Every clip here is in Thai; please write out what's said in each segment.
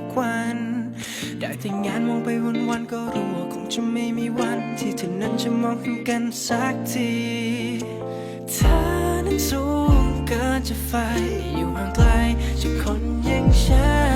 กวัน ได้แต่งานมองไปวันๆก็รู้ว่าคงจะไม่มีวัน ที่เธอนั้นจะมองเห็นกันสักทีเธอนั้นสูงเกินจะไฟอยู่ห่างไกลจากคนอย่างฉัน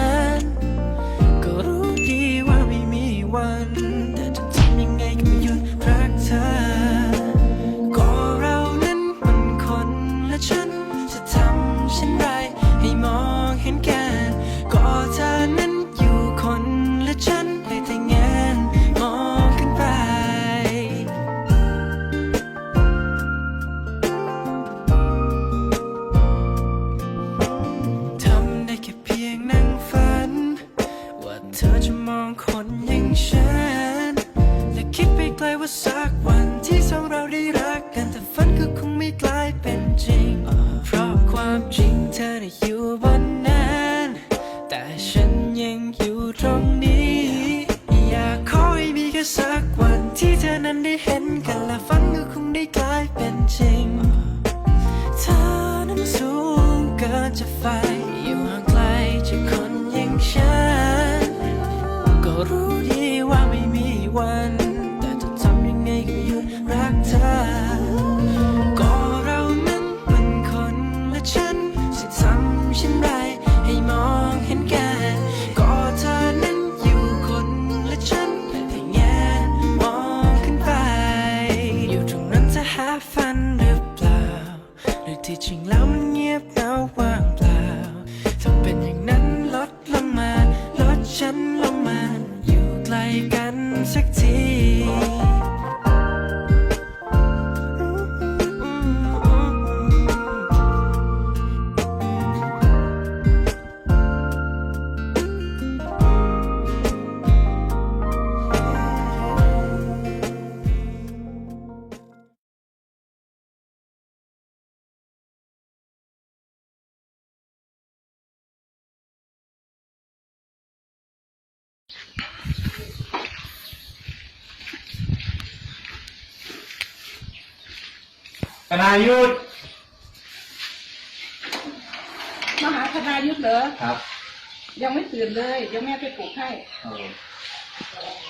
ก็ ธนายุทธมาหาธนายุทธเหรอ ครับยังไม่ตื่นเลย เดี๋ยวแม่ไปปลุกให้โอ้ชั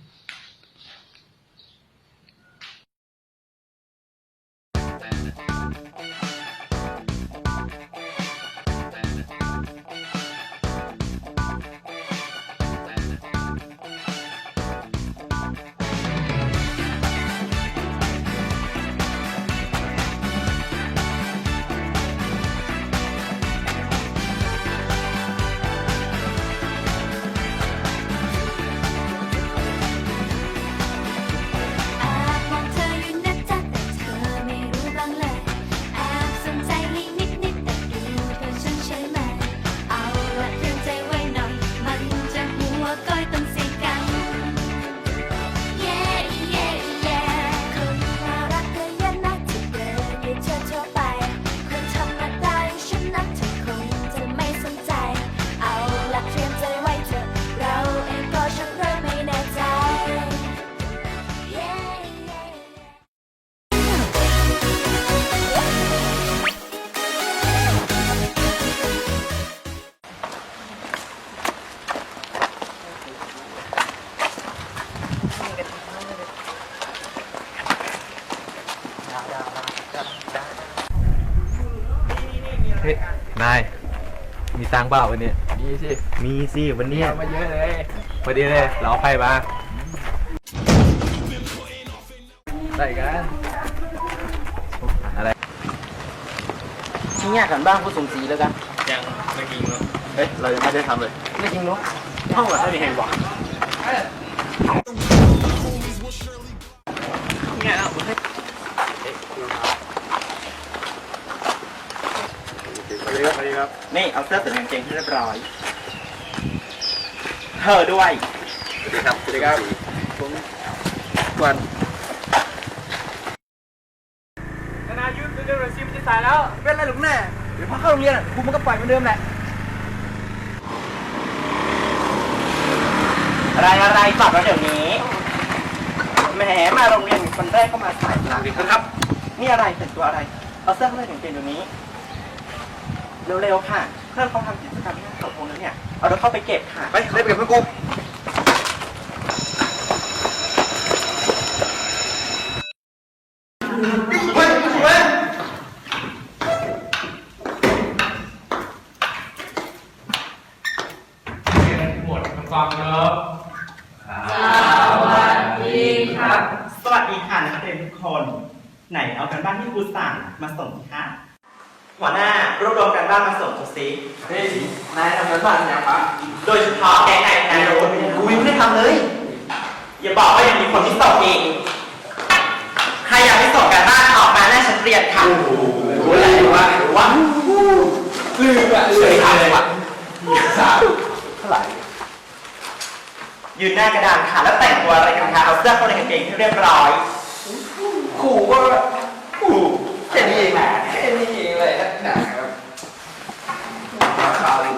นาย มีตังค์เปล่าวันนี้มีสิมีสิวันเนี้ยเอามาเยอะเลยพอดีเลย เราเอาไพ่มาใส่กัน อะไรชิ้นแยกกันบ้างผู้สมศรีแล้วกัน ยังไม่กินเนาะเฮ้ย เรายังไม่ได้ทำเลย ไม่จริงเนาะห้องแบบไม่มีใครหวังเนี่ยเอาเสวั ดีครับสวัสดีครับ นี่เอาเสื้อใส่กางเกงให้เรียบร้อย เธอด้วย สวัสดีครับสวัสดีครับผมกวนธนายุทธ์เรื่องรซีมันจะสายแล้ว เป็นไรหรือแน่เดี๋ยวพอเข้าโรงเรียนครูมันก็ปล่อยเหมือนเดิมแหละ อะไรอะไรตอบมาเดี๋ยวนี้ แหมมาโรงเรียนคนแรกก็มาสายสวัสดีครับ นี่อะไรแต่งตัวอะไร เอาเสื้อเข้าไปถึงเกงเดี๋ยวนี้ เร็วๆค่ะ เพื่อนเขาทำกิจกรรมที่เขาโพงแล้วเนี่ย เอารถเข้าไปเก็บค่ะ ไปเล่นกับเพื่อนกู หมดคำฟังเนอะ สวัสดีค่ะนักเรียนทุกคน ไหนเอากันบ้านที่ครูสั่งมาส่งสิคะหัวหน้ารวบรวมกันบ้านมา ส่งทุกซิเฮ้ยนายทำกันบ้านยังปะโดยเฉพาะแก๊งนายนายโรสกูยังไม่ได้ทำเลย อย่าบอกว่ายังมีคนที่ส่งอีกใครอยากให้ส่งกันบ้านออกมาหน้าชั้นเรียนค่ะรู้อะไรวะวะลืมอะลืมทำเลยว่ะสามเท่าไหร่ยืนหน้ากระดานค่ะแล้วแต่งตัวอะไรกันคะเอาเสื้อเข้าในกางเกงให้เรียบร้อยขู่ก็ขู่แค่นี้เองนะแค่นี้เองเลยนักหนาครับมาข่าวอีก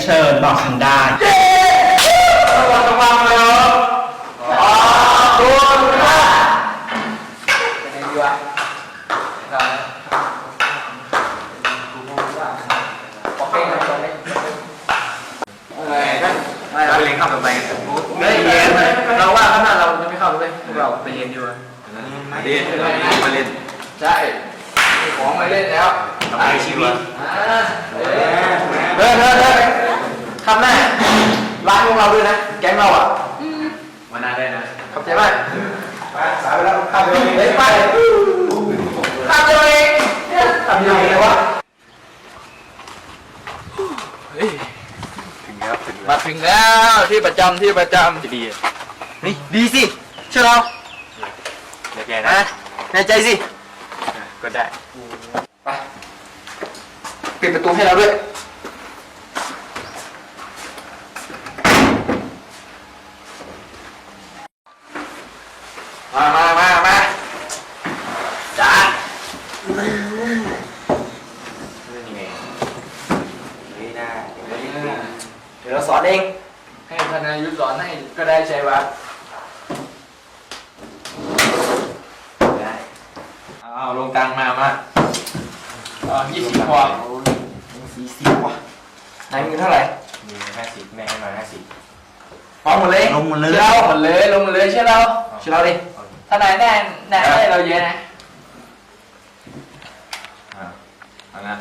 มาเรียนใช่มีของมาเล่นแล้วทำไมชีวิตอ่าเอ้ยเฮ้ยเฮ้ย เฮ้ยทำหน้าร้านของเราด้วยนะ แก๊งเราอะมาหน้าได้นะขอบใจมากไปสายไปแล้วข้ามเดี๋ยวนี้เฮ้ยไปทำยังไงทำยังไงวะถึงแล้วถึงมาถึงแล้วที่ประจำที่ประจำจะดีนี่ดีสิเชื่อเราเดี๋ยวแกนะนะในใจสิก็ได้ไปปิดประตูให้เราด้วย มามามามาจ้า นี่ไงนี่น่า เดี๋ยวเราสอนเอง ให้ธนายุทธสอนให้ก็ได้ใช่ปะ ได้เอาลงตังมามา อ๋อยี่สิบกว่า สีสิวอะนายมีเท่าไหร่ มีห้าสิบแม่ให้มาห้าสิบ พร้อมหมดเลยลงหมดเลย เชื่อเราหมดเลยลงหมดเลยเชื่อเราเชื่อเราดิถ้านายแน่แน่ให้เราเยอะนะอ่าเอานะ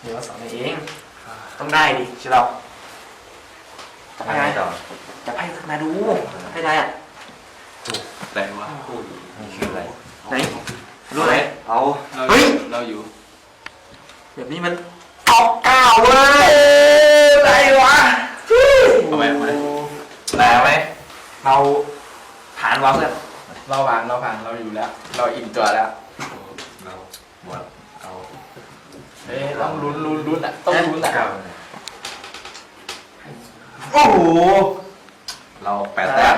เดี๋ยวเราสอนเองต้องได้ดิเชื่อเราจะไม่ให้ได้นายต่อจะให้นายดูให้นายอะแต่ว่านี่คืออะไรไหนรู้ไหมเอาเราเฮ้ยเราอยู่แบบนี้มันออกก้าวเว้ยอะไรวะ เอาไปเอาไปแรงไหมเราผ่านวะเพื่อนเราผ่านเราผ่านเราอยู่แล้ว เราอิ่มตัวแล้วเราหมดเอาเฮ้ยต้องลุ้นลุ้นลุ้นอะต้องลุ้นอะเก้าโอ้โหเราแปดแต้ม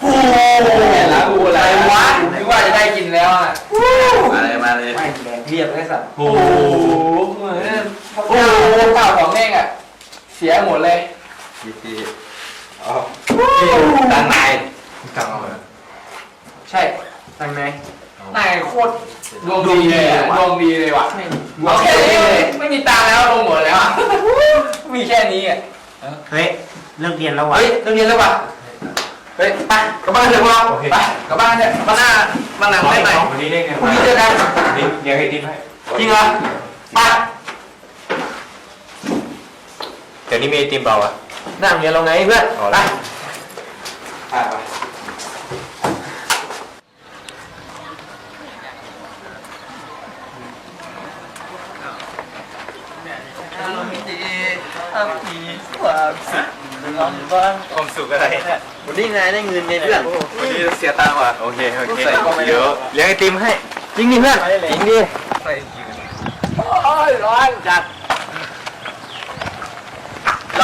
โอ้โหแล้กูอะไรวะนึกว่าจะได้กินแล้วอะมาเลยมาเลยไม่แดงเทียบเลยสัตว์โอ้โอ้โหเหมือนโอ้โหข้าวของแม่งอะเสียหมดเลย ยี่สิบเอาด้านในกลางเอาเลยใช่ทางไหนนายโคตรดวงดีเลยอะดวงดีเลยว่ะไม่เอาแค่นี้ไม่มีตังค์แล้วลงหมดแล้วอะมีแค่นี้อะเฮ้ยเลิกเรียนแล้ววะเฮ้ยเลิกเรียนแล้ววะเฮ้ยไปกลับบ้านเถอะพวกเราโอเคไปกลับบ้านเถอะมาหน้ามาหลังได้ไหมวันนี้ได้ไงพรุ่งนี้เจอกันนี่เลี้ยงไอติมให้จริงเหรอไปเดี๋ยวนี้มีไอติมเปล่าอะ หน้าโรงเรียนเราไงเพื่อนอ๋อไปไปไปความสุขลองบ้างความสุขอะไรเนี่ยวันนี้นายได้เงินไงเพื่อน วันนี้เสียตังค์ว่ะโอเคโอเคใส่กล้องไปเลยเดี๋ยวเลี้ยงไอติมให้ จริงดิเพื่อนจริงดิโอ้ยร้อนจัดร้อน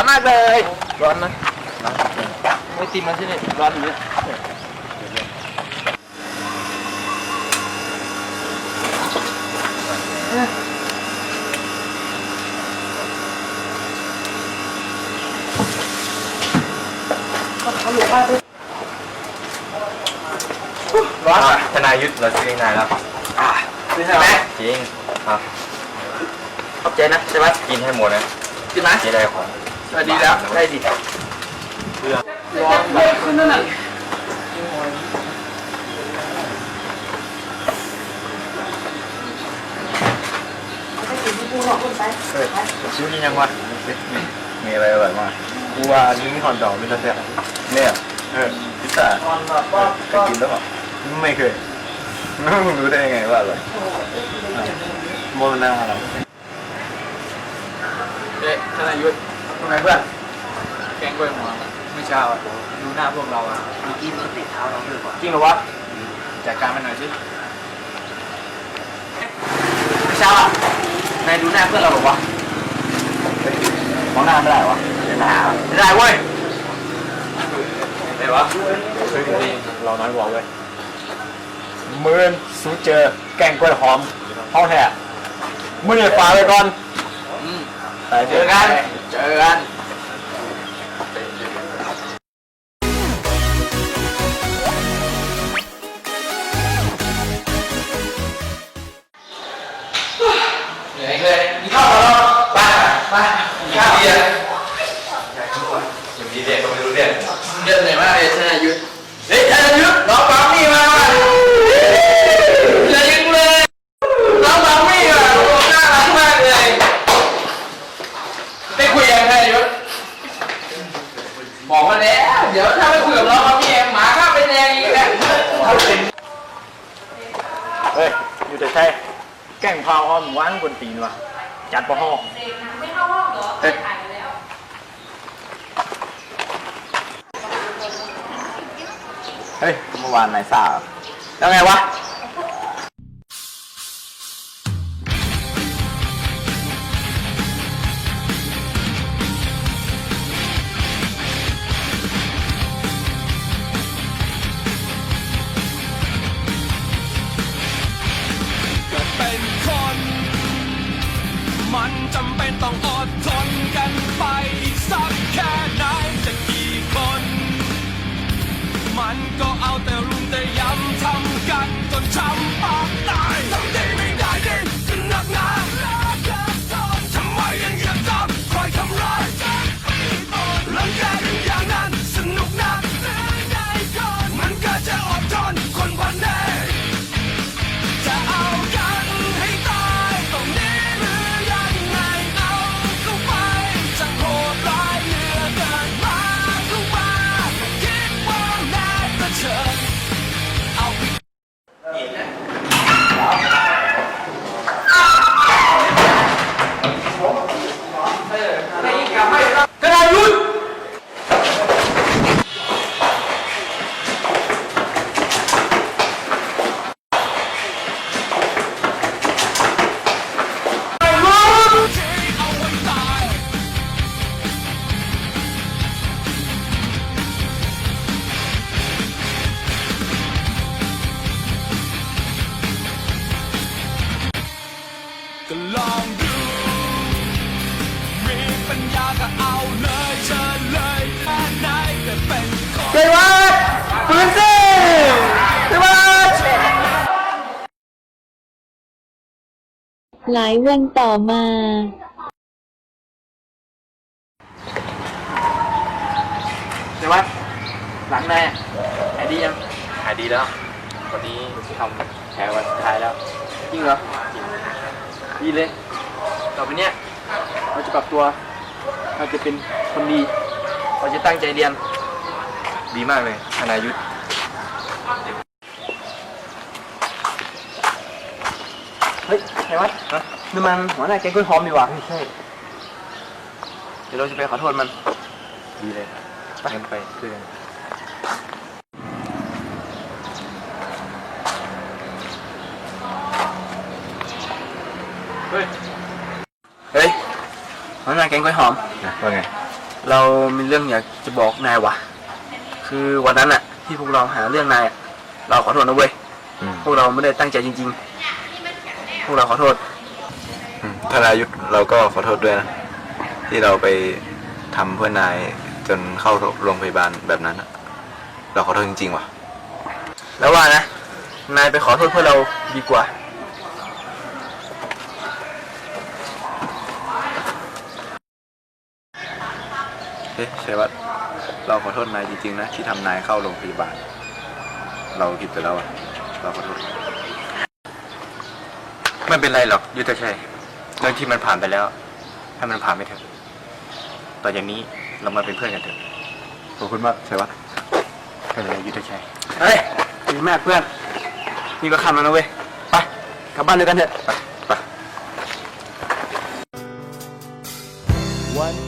มากเลย ร้อนนะไม่ตีมันใช่ไหมร้อนอยู่เนี่ยร้อนธนายุทธเราซื้อยังไงแล้วซื้อให้ไหมจริงครับ ขอบใจนะใช่ไหมกินให้หมดนะกินไหมจะได้ของ สวัสดีแล้วได้ดิร้อนแบบคุณนั่นน่ะซื้อนี่ยังวะมีอะไรอร่อยมากกูว่าอันนี้มีฮอนดอกมีตะเสียเนี่ยเออพิซซ่าร้อนแบบก็เคก็ยกินหรือเปล่าไม่เคยมึงรู้ได้ยังไงว่าอร่อยโมนาเราเอ๊ะธนายุทธทำ ไมเพื่อนแกงกล้วยหัวเมื่อเช้าอะดูหน้าพวกเราอะมีกี้มันติดเท้าเราด้วยจริงเหรอวะจัดการมันหน่อยสิเมื่อเช้าอะนายดูหน้าเพื่อนเราหรอวะมองหน้าไม่ได้วะไม่ได้เว้ยไหนวะเฮ้ยจริงเราน้อยกว่าเว้ยหมื่นสูเจอแกงกล้วยหอมเข้าแท้มื่อเนี่ยฝากไปก่อนอืมไปเจอกัน เจอกันเหนื่อยเลยกินข้าวกันแล้วไปไปกินข้าวเบียร์อย่างนี้เด็กก็ไม่รู้เรื่องเยอะเหนื่อยมากเลยธนายุทธเฮ้ยธนายุทธน้องปั๊มนี่มาว่ะธนายุทธเลยน้องปั๊มนี่ว่ะโอ้น่ารักมากเลยได้คุยยังธนายุทธบอกมาแล้ว เดี๋ยวถ้าไม่คุยกับน้องปั๊มนี่หมาข้าเป็นแดงอีกแล้ว เฮ้ย อยู่แต่ใช่แกล้งพาวอ้อ มว่างบนตีนวะจัดปะห้องไม่เข้าห้องเหรอเฮ้ยถ่ายไปแล้วเฮ้ยเมื่อวานนายสาวแล้วไงวะ กั หลายวันต่อมาเจวัดหลังนายอะหายดียังหายดีแล้ว วันนี้ทำแผลวันสุดท้ายแล้ว จริงเหรอดีเลย ต่อไปเนี้ยเราจะปรับตัว เราจะเป็นคนดี เราจะตั้งใจเรียน ดีมากเลยธนายุทธ เฮ้ยไงวัดนี่มันหัวหน้าแก๊งกล้วยหอมดีกว่าไม่ใช่ เดี๋ยวเราจะไปขอโทษมัน ดีเลยไปกันไปเพื่อนเฮ้ย เฮ้ยหัวหน้าแก๊งกล้วยหอมนะว่าไง เรามีเรื่องอยากจะบอกนายวะคือวันนั้นอะที่พวกเราหาเรื่องนายอะเราขอโทษนะเว้ยอืมพวกเราไม่ได้ตั้งใจจริงๆพ วกเราขอโทษธนายุทธเราก็ขอโทษด้วยนะ ที่เราไปทำเพื่อนนายจนเข้าโรงพยาบาลแบบนั้นอะเราขอโทษจริงๆว่ะ แล้วว่านะ นายไปขอโทษเพื่อเราดีกว่า เฮ้ยชัยวัฒน์เราขอโทษนายจริงๆนะ ที่ทำนายเข้าโรงพยาบาล เราผิดไปแล้วอะเราขอโทษ ไม่เป็นไรหรอกยุทธชัยเรื่องที่มันผ่านไปแล้ว ให้มันผ่านไปเถอะต่อจากนี้เรามาเป็นเพื่อนกันเถอะขอบคุณมากชัยวัฒน์แค่เลยยุทธชัยเฮ้ยดีมากเพื่อนนี่ก็คำแล้วนะเว้ยไปกลับบ้านด้วยกันเถอะไปวันคืน